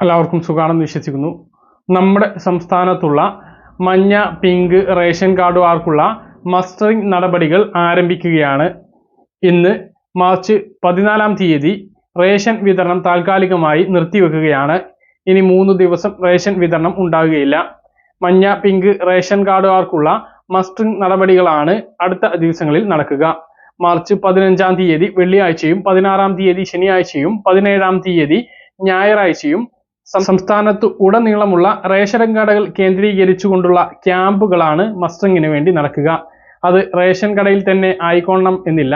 എല്ലാവർക്കും സുഖാണെന്ന് വിശ്വസിക്കുന്നു. നമ്മുടെ സംസ്ഥാനത്തുള്ള മഞ്ഞ പിങ്ക് റേഷൻ കാർഡുകാർക്കുള്ള മസ്റ്ററിംഗ് നടപടികൾ ആരംഭിക്കുകയാണ്. ഇന്ന് മാർച്ച് പതിനാലാം തീയതി റേഷൻ വിതരണം താൽക്കാലികമായി നിർത്തിവെക്കുകയാണ്. ഇനി മൂന്ന് ദിവസം റേഷൻ വിതരണം ഉണ്ടാകുകയില്ല. മഞ്ഞ പിങ്ക് റേഷൻ കാർഡുകാർക്കുള്ള മസ്റ്ററിംഗ് നടപടികളാണ് അടുത്ത ദിവസങ്ങളിൽ നടക്കുക. മാർച്ച് പതിനഞ്ചാം തീയതി വെള്ളിയാഴ്ചയും പതിനാറാം തീയതി ശനിയാഴ്ചയും പതിനേഴാം തീയതി ഞായറാഴ്ചയും സംസ്ഥാനത്ത് ഉടനീളമുള്ള റേഷൻ കടകൾ കേന്ദ്രീകരിച്ചുകൊണ്ടുള്ള ക്യാമ്പുകളാണ് മസ്റ്ററിങ്ങിന് വേണ്ടി നടക്കുക. അത് റേഷൻ കടയിൽ തന്നെ ആയിക്കൊള്ളണം എന്നില്ല.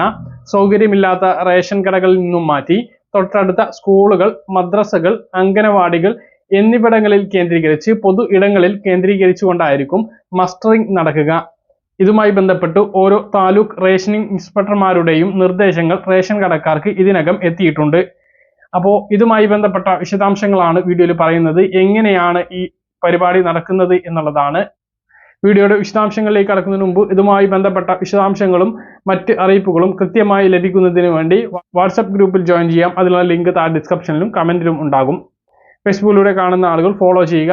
സൗകര്യമില്ലാത്ത റേഷൻ കടകളിൽ നിന്നും മാറ്റി തൊട്ടടുത്ത സ്കൂളുകൾ മദ്രസകൾ അംഗനവാടികൾ എന്നിവിടങ്ങളിൽ കേന്ദ്രീകരിച്ച് പൊതു ഇടങ്ങളിൽ കേന്ദ്രീകരിച്ചുകൊണ്ടായിരിക്കും മസ്റ്ററിംഗ് നടക്കുക. ഇതുമായി ബന്ധപ്പെട്ട് ഓരോ താലൂക്ക് റേഷനിംഗ് ഇൻസ്പെക്ടർമാരുടെയും നിർദ്ദേശങ്ങൾ റേഷൻ കടക്കാർക്ക് ഇതിനകം എത്തിയിട്ടുണ്ട്. അപ്പോൾ ഇതുമായി ബന്ധപ്പെട്ട വിശദാംശങ്ങളാണ് വീഡിയോയിൽ പറയുന്നത്. എങ്ങനെയാണ് ഈ പരിപാടി നടക്കുന്നത് എന്നുള്ളതാണ്. വീഡിയോയുടെ വിശദാംശങ്ങളിലേക്ക് കടക്കുന്നതിന് മുമ്പ് ഇതുമായി ബന്ധപ്പെട്ട വിശദാംശങ്ങളും മറ്റ് അറിയിപ്പുകളും കൃത്യമായി ലഭിക്കുന്നതിന് വേണ്ടി വാട്സപ്പ് ഗ്രൂപ്പിൽ ജോയിൻ ചെയ്യാം. അതിനുള്ള ലിങ്ക് താഴെ ഡിസ്ക്രിപ്ഷനിലും കമന്റിലും ഉണ്ടാകും. ഫേസ്ബുക്കിലൂടെ കാണുന്ന ആളുകൾ ഫോളോ ചെയ്യുക.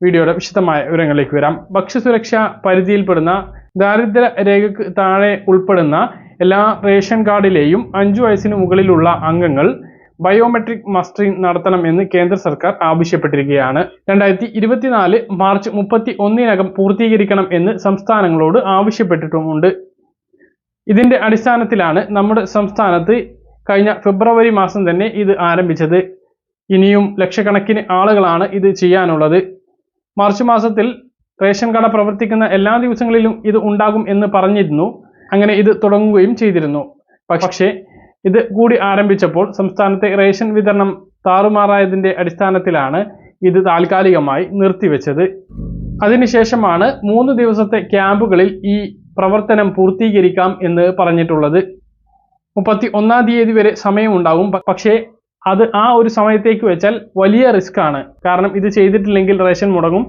വീഡിയോയുടെ വിശദമായ വിവരങ്ങളിലേക്ക് വരാം. ഭക്ഷ്യസുരക്ഷ പരിധിയിൽപ്പെടുന്ന ദാരിദ്ര്യ രേഖയ്ക്ക് താഴെ ഉൾപ്പെടുന്ന എല്ലാ റേഷൻ കാർഡിലെയും അഞ്ചു വയസ്സിന് മുകളിലുള്ള അംഗങ്ങൾ ബയോമെട്രിക് മസ്റ്ററിംഗ് നടത്തണം എന്ന് കേന്ദ്ര സർക്കാർ ആവശ്യപ്പെട്ടിരിക്കുകയാണ്. രണ്ടായിരത്തി ഇരുപത്തിനാല് മാർച്ച് മുപ്പത്തി ഒന്നിനകം പൂർത്തീകരിക്കണം എന്ന് സംസ്ഥാനങ്ങളോട് ആവശ്യപ്പെട്ടിട്ടുമുണ്ട്. ഇതിന്റെ അടിസ്ഥാനത്തിലാണ് നമ്മുടെ സംസ്ഥാനത്ത് കഴിഞ്ഞ ഫെബ്രുവരി മാസം തന്നെ ഇത് ആരംഭിച്ചത്. ഇനിയും ലക്ഷക്കണക്കിന് ആളുകളാണ് ഇത് ചെയ്യാനുള്ളത്. മാർച്ച് മാസത്തിൽ റേഷൻ കട പ്രവർത്തിക്കുന്ന എല്ലാ ദിവസങ്ങളിലും ഇത് ഉണ്ടാകും എന്ന് പറഞ്ഞിരുന്നു. അങ്ങനെ ഇത് തുടങ്ങുകയും ചെയ്തിരുന്നു. പക്ഷേ ഇത് കൂടി ആരംഭിച്ചപ്പോൾ സംസ്ഥാനത്തെ റേഷൻ വിതരണം താറുമാറായതിന്റെ അടിസ്ഥാനത്തിലാണ് ഇത് താൽക്കാലികമായി നിർത്തിവെച്ചത്. അതിനുശേഷമാണ് മൂന്ന് ദിവസത്തെ ക്യാമ്പുകളിൽ ഈ പ്രവർത്തനം പൂർത്തീകരിക്കാം എന്ന് പറഞ്ഞിട്ടുള്ളത്. മുപ്പത്തി ഒന്നാം തീയതി വരെ സമയമുണ്ടാകും പക്ഷേ അത് ആ ഒരു സമയത്തേക്ക് വെച്ചാൽ വലിയ റിസ്ക് ആണ് കാരണം ഇത് ചെയ്തിട്ടില്ലെങ്കിൽ റേഷൻ മുടങ്ങും.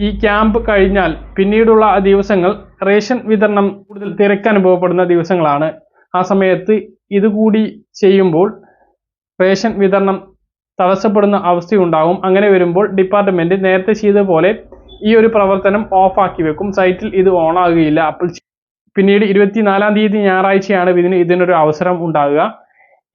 ഈ ക്യാമ്പ് കഴിഞ്ഞാൽ പിന്നീടുള്ള ദിവസങ്ങൾ റേഷൻ വിതരണം കൂടുതൽ തിരക്ക് അനുഭവപ്പെടുന്ന ദിവസങ്ങളാണ്. ആ സമയത്ത് ഇതുകൂടി ചെയ്യുമ്പോൾ റേഷൻ വിതരണം തടസ്സപ്പെടുന്ന അവസ്ഥയുണ്ടാകും അങ്ങനെ വരുമ്പോൾ ഡിപ്പാർട്ട്മെന്റ് നേരത്തെ ചെയ്ത പോലെ ഈ ഒരു പ്രവർത്തനം ഓഫാക്കി വെക്കും. സൈറ്റിൽ ഇത് ഓൺ ആകുകയില്ല. അപ്പോൾ പിന്നീട് ഇരുപത്തിനാലാം തീയതി ഞായറാഴ്ചയാണ് ഇതിന് ഇതിനൊരു അവസരം ഉണ്ടാകുക.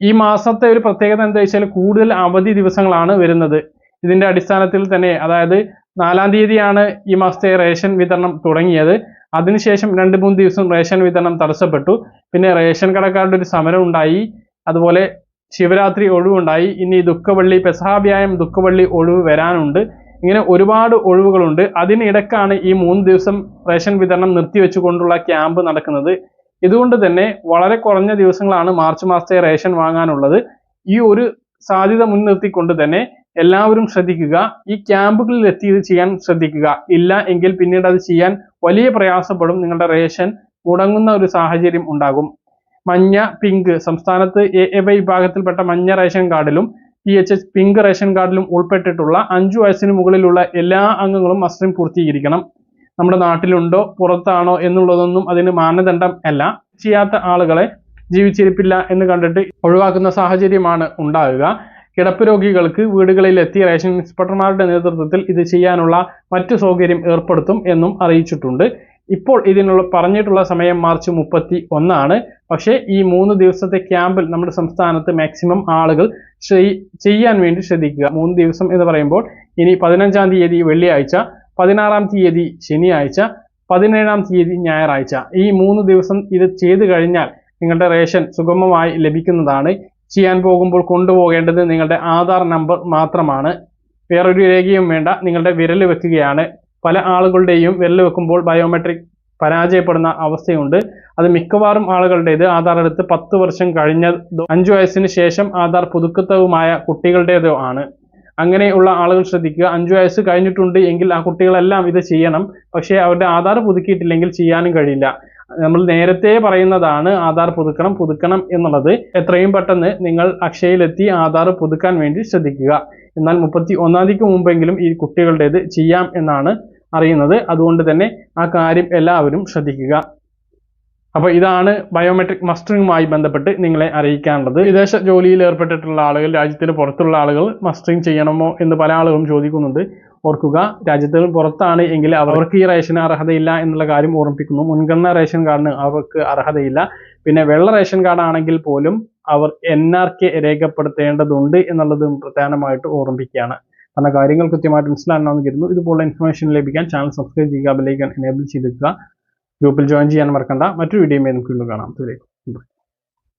ഈ മാസത്തെ ഒരു പ്രത്യേകത എന്താ വെച്ചാൽ കൂടുതൽ അവധി ദിവസങ്ങളാണ് വരുന്നത്. ഇതിന്റെ അടിസ്ഥാനത്തിൽ തന്നെ അതായത് നാലാം തീയതിയാണ് ഈ മാസത്തെ റേഷൻ വിതരണം തുടങ്ങിയത്. അതിനുശേഷം രണ്ട് മൂന്ന് ദിവസം റേഷൻ വിതരണം തടസ്സപ്പെട്ടു. പിന്നെ റേഷൻ കടക്കാരുടെ ഒരു സമരം ഉണ്ടായി. അതുപോലെ ശിവരാത്രി ഒഴിവുണ്ടായി. ഇനി ദുഃഖവള്ളി പെസഹാഭ്യായം ദുഃഖവള്ളി ഒഴിവ് വരാനുണ്ട്. ഇങ്ങനെ ഒരുപാട് ഒഴിവുകളുണ്ട്. അതിനിടക്കാണ് ഈ മൂന്ന് ദിവസം റേഷൻ വിതരണം നിർത്തിവെച്ചുകൊണ്ടുള്ള ക്യാമ്പ് നടക്കുന്നത്. ഇതുകൊണ്ട് തന്നെ വളരെ കുറഞ്ഞ ദിവസങ്ങളാണ് മാർച്ച് മാസത്തെ റേഷൻ വാങ്ങാനുള്ളത്. ഈ ഒരു സാധ്യത മുൻനിർത്തിക്കൊണ്ട് തന്നെ എല്ലാവരും ശ്രദ്ധിക്കുക. ഈ ക്യാമ്പുകളിൽ എത്തി ഇത് ചെയ്യാൻ ശ്രദ്ധിക്കുക. ഇല്ല എങ്കിൽ പിന്നീട് അത് ചെയ്യാൻ വലിയ പ്രയാസപ്പെടും. നിങ്ങളുടെ റേഷൻ മുടങ്ങുന്ന ഒരു സാഹചര്യം ഉണ്ടാകും. മഞ്ഞ പിങ്ക് സംസ്ഥാനത്ത് എ എ വൈ വിഭാഗത്തിൽപ്പെട്ട മഞ്ഞ ration കാർഡിലും P H H pink ration കാർഡിലും ഉൾപ്പെട്ടിട്ടുള്ള അഞ്ചു വയസ്സിന് മുകളിലുള്ള എല്ലാ അംഗങ്ങളും മസ്റ്ററിംഗ് പൂർത്തീകരിക്കണം. നമ്മുടെ നാട്ടിലുണ്ടോ? പുറത്താണോ? എന്നുള്ളതൊന്നും അതിന് മാനദണ്ഡം അല്ല. ചെയ്യാത്ത ആളുകളെ ജീവിച്ചിരിപ്പില്ല എന്ന് കണ്ടിട്ട് ഒഴിവാക്കുന്ന സാഹചര്യമാണ് ഉണ്ടാകുക. കിടപ്പ് രോഗികൾക്ക് വീടുകളിൽ എത്തി റേഷൻ ഇൻസ്പെക്ടർമാരുടെ നേതൃത്വത്തിൽ ഇത് ചെയ്യാനുള്ള മറ്റു സൗകര്യം ഏർപ്പെടുത്തും എന്നും അറിയിച്ചിട്ടുണ്ട്. ഇപ്പോൾ ഇതിനുള്ള പറഞ്ഞിട്ടുള്ള സമയം മാർച്ച് മുപ്പത്തി ഒന്നാണ് പക്ഷേ ഈ മൂന്ന് ദിവസത്തെ ക്യാമ്പിൽ നമ്മുടെ സംസ്ഥാനത്ത് മാക്സിമം ആളുകൾ ചെയ്യാൻ വേണ്ടി ശ്രദ്ധിക്കുക. മൂന്ന് ദിവസം എന്ന് പറയുമ്പോൾ ഇനി പതിനഞ്ചാം തീയതി വെള്ളിയാഴ്ച പതിനാറാം തീയതി ശനിയാഴ്ച പതിനേഴാം തീയതി ഞായറാഴ്ച. ഈ മൂന്ന് ദിവസം ഇത് ചെയ്തു കഴിഞ്ഞാൽ നിങ്ങളുടെ റേഷൻ സുഗമമായി ലഭിക്കുന്നതാണ്. ചെയ്യാൻ പോകുമ്പോൾ കൊണ്ടുപോകേണ്ടത് നിങ്ങളുടെ ആധാർ നമ്പർ മാത്രമാണ്. വേറൊരു രേഖയും വേണ്ട. നിങ്ങളുടെ വിരൽ വെക്കുകയാണ്. പല ആളുകളുടെയും വിരൽ വെക്കുമ്പോൾ ബയോമെട്രിക് പരാജയപ്പെടുന്ന അവസ്ഥയുണ്ട്. അത് മിക്കവാറും ആളുകളുടേത്. ആധാർ എടുത്ത് പത്ത് വർഷം കഴിഞ്ഞ അഞ്ചു വയസ്സിന് ശേഷം ആധാർ പുതുക്കത്തവുമായ കുട്ടികളുടേതോ ആണ്. അങ്ങനെയുള്ള ആളുകൾ ശ്രദ്ധിക്കുക. അഞ്ചു വയസ്സ് കഴിഞ്ഞിട്ടുണ്ട് എങ്കിൽ ആ കുട്ടികളെല്ലാം ഇത് ചെയ്യണം. പക്ഷേ അവരുടെ ആധാർ പുതുക്കിയിട്ടില്ലെങ്കിൽ ചെയ്യാനും കഴിയില്ല. നമ്മൾ നേരത്തെ പറയുന്നതാണ് ആധാർ പുതുക്കണം പുതുക്കണം എന്നുള്ളത്. എത്രയും പെട്ടെന്ന് നിങ്ങൾ അക്ഷയയിലെത്തി ആധാർ പുതുക്കാൻ വേണ്ടി ശ്രദ്ധിക്കുക. എന്നാൽ മുപ്പത്തി ഒന്നാം തീയതിക്ക് മുമ്പെങ്കിലും ഈ കുട്ടികളുടേത് ചെയ്യാം എന്നാണ് അറിയുന്നത്. അതുകൊണ്ട് തന്നെ ആ കാര്യം എല്ലാവരും ശ്രദ്ധിക്കുക. അപ്പോൾ ഇതാണ് ബയോമെട്രിക് മസ്റ്ററിംഗുമായി ബന്ധപ്പെട്ട് നിങ്ങളെ അറിയിക്കാനുള്ളത്. വിദേശ ജോലിയിൽ ഏർപ്പെട്ടിട്ടുള്ള ആളുകൾ രാജ്യത്തിന് പുറത്തുള്ള ആളുകൾ മസ്റ്ററിംഗ് ചെയ്യണമോ എന്ന് പല ആളുകളും ചോദിക്കുന്നുണ്ട്. ഓർക്കുക രാജ്യത്തിന് പുറത്താണ് എങ്കിൽ അവർക്ക് ഈ റേഷന് അർഹതയില്ല എന്നുള്ള കാര്യം ഓർമ്മിപ്പിക്കുന്നു. മുൻഗണന റേഷൻ കാർഡിന് അവർക്ക് അർഹതയില്ല. പിന്നെ വെള്ള റേഷൻ കാർഡ് ആണെങ്കിൽ പോലും അവർ എൻ ആർ കെ രേഖപ്പെടുത്തേണ്ടതുണ്ട് എന്നുള്ളതും പ്രധാനമായിട്ട് ഓർമ്മിപ്പിക്കുകയാണ്. പല കാര്യങ്ങൾ കൃത്യമായിട്ട് മനസ്സിലാക്കണമെന്ന് കരുതുന്നു. ഇതുപോലുള്ള ഇൻഫർമേഷൻ ലഭിക്കാൻ ചാനൽ സബ്സ്ക്രൈബ് ചെയ്യുക ബെല്ലൈക്കൺ എനേബിൾ ചെയ്തിരിക്കുക. ഗ്രൂപ്പിൽ ജോയിൻ ചെയ്യാൻ മറക്കണ്ട. മറ്റൊരു വീഡിയോ നമുക്ക് വീണ്ടും കാണാം.